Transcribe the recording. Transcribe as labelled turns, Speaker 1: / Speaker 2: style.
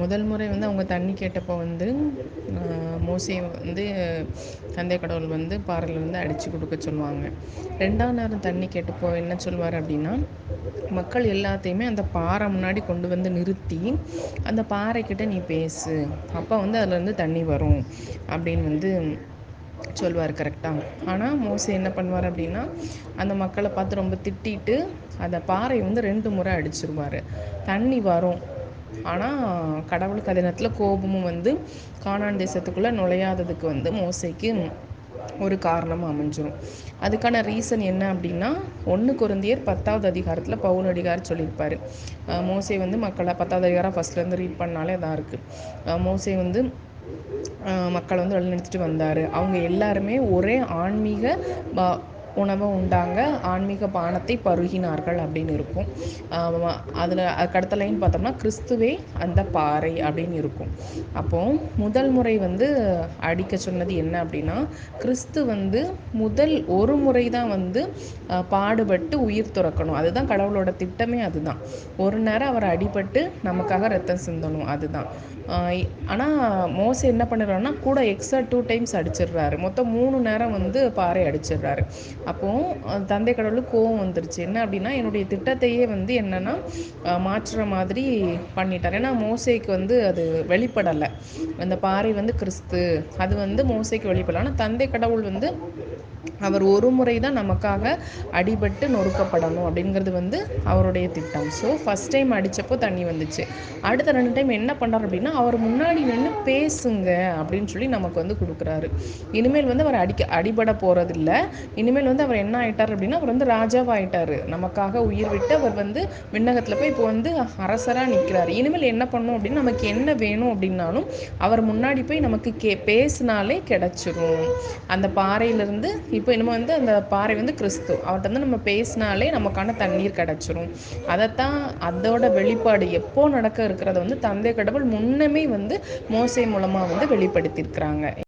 Speaker 1: முதல் முறை வந்து அவங்க தண்ணி கேட்டப்போ வந்து மோசே வந்து தந்தை கடவுள் வந்து பாறையில் வந்து அடித்து கொடுக்க சொல்லுவாங்க. ரெண்டாம் நேரம் தண்ணி கேட்டப்போ என்ன சொல்வார் அப்படின்னா மக்கள் எல்லாத்தையுமே அந்த பாறை முன்னாடி கொண்டு வந்து நிறுத்தி அந்த பாறைக்கிட்ட நீ பேசு. அப்போ வந்து அதுலேருந்து தண்ணி வரும். அப்படின்னு வந்து சொல்வார் கரெக்டாக ஆனால் மோசி என்ன பண்ணுவார் அப்படின்னா அந்த மக்களை பார்த்து ரொம்ப திட்டிட்டு அந்த பாறை வந்து ரெண்டு முறை அடிச்சிருவார். தண்ணி வரும். ஆனால் கடவுளுக்கு அதே நேரத்தில் கோபமும் வந்து காணான் தேசத்துக்குள்ளே நுழையாததுக்கு வந்து மோசைக்கு ஒரு காரணம் அமைஞ்சிரும். அதுக்கான ரீசன் என்ன அப்படின்னா ஒன்று குருந்தியர் பத்தாவது அதிகாரத்தில் பவுல் அதிகாரம் சொல்லியிருப்பார். மோசை வந்து மக்களை பத்தாவது அதிகாரம் ஃபஸ்ட்லேருந்து ரீட் பண்ணாலே இதாக இருக்குது மோசை வந்து மக்களை வந்து வழிநடத்திட்டு வந்தார். அவங்க எல்லாருமே ஒரே ஆன்மீக பா உணவை உண்டாங்க. ஆன்மீக பானத்தை பருகினார்கள் அப்படின்னு இருக்கும். அதில் அதுக்கு அடுத்த லைன் பார்த்தோம்னா கிறிஸ்துவே அந்த பாறை அப்படின்னு இருக்கும். அப்போது முதல் முறை வந்து அடிக்க சொன்னது என்ன அப்படின்னா கிறிஸ்து வந்து முதல் ஒரு முறை தான் வந்து பாடுபட்டு உயிர் துறக்கணும். அதுதான் கடவுளோட திட்டமே அதுதான். ஒரு நேரம் அவர் அடிபட்டு நமக்காக ரத்தம் சிந்தணும் அதுதான். ஆனால் மோசம் என்ன பண்ணுறாருன்னா கூட எக்ஸ்ட்ரா டூ டைம்ஸ் அடிச்சிடுறாரு. மொத்தம் மூணு நேரம் வந்து பாறை அடிச்சிடுறாரு. அப்போது தந்தை கடவுளுக்கு கோவம் வந்துருச்சு. என்ன அப்படின்னா என்னுடைய திட்டத்தையே வந்து என்னென்னா மாற்றுற மாதிரி பண்ணிட்டார். ஏன்னா மோசைக்கு வந்து அது வெளிப்படலை. அந்த பாறை வந்து கிறிஸ்து. அது வந்து மோசைக்கு வெளிப்படலை. ஆனால் தந்தை கடவுள் வந்து அவர் ஒரு முறை தான் நமக்காக அடிபட்டு நொறுக்கப்படணும் அப்படிங்கிறது வந்து அவருடைய திட்டம். ஸோ ஃபஸ்ட் டைம் அடித்தப்போ தண்ணி வந்துச்சு. அடுத்த ரெண்டு டைம் என்ன பண்ணுறாரு அப்படின்னா அவர் முன்னாடி நின்று பேசுங்க அப்படின்னு சொல்லி நமக்கு வந்து கொடுக்குறாரு. இனிமேல் வந்து அவர் அடிக்க அடிபட போகிறதில்ல இனிமேல் வந்து அவர் என்ன ஆயிட்டார் அப்படின்னா அவர் வந்து ராஜாவாயிட்டார். நமக்காக உயிர் விட்டு அவர் வந்து விண்ணகத்தில் போய் இப்போ வந்து அரசராக நிற்கிறாரு இனிமேல் என்ன பண்ணும் அப்படின்னு நமக்கு என்ன வேணும் அப்படின்னாலும் அவர் முன்னாடி போய் நமக்கு கே பேசினாலே கிடச்சிரும். அந்த பாறையிலேருந்து இப்போ இனிமேல் வந்து அந்த பாறை வந்து கிறிஸ்து அவர்கிட்ட வந்து நம்ம பேசினாலே நமக்கான தண்ணீர் கிடச்சிரும். அதைத்தான் அதோட வெளிப்பாடு எப்போ நடக்க இருக்கிறத வந்து தந்தை கடவுள் முன்னமே வந்து மோசை மூலமாக வந்து வெளிப்படுத்தியிருக்கிறாங்க.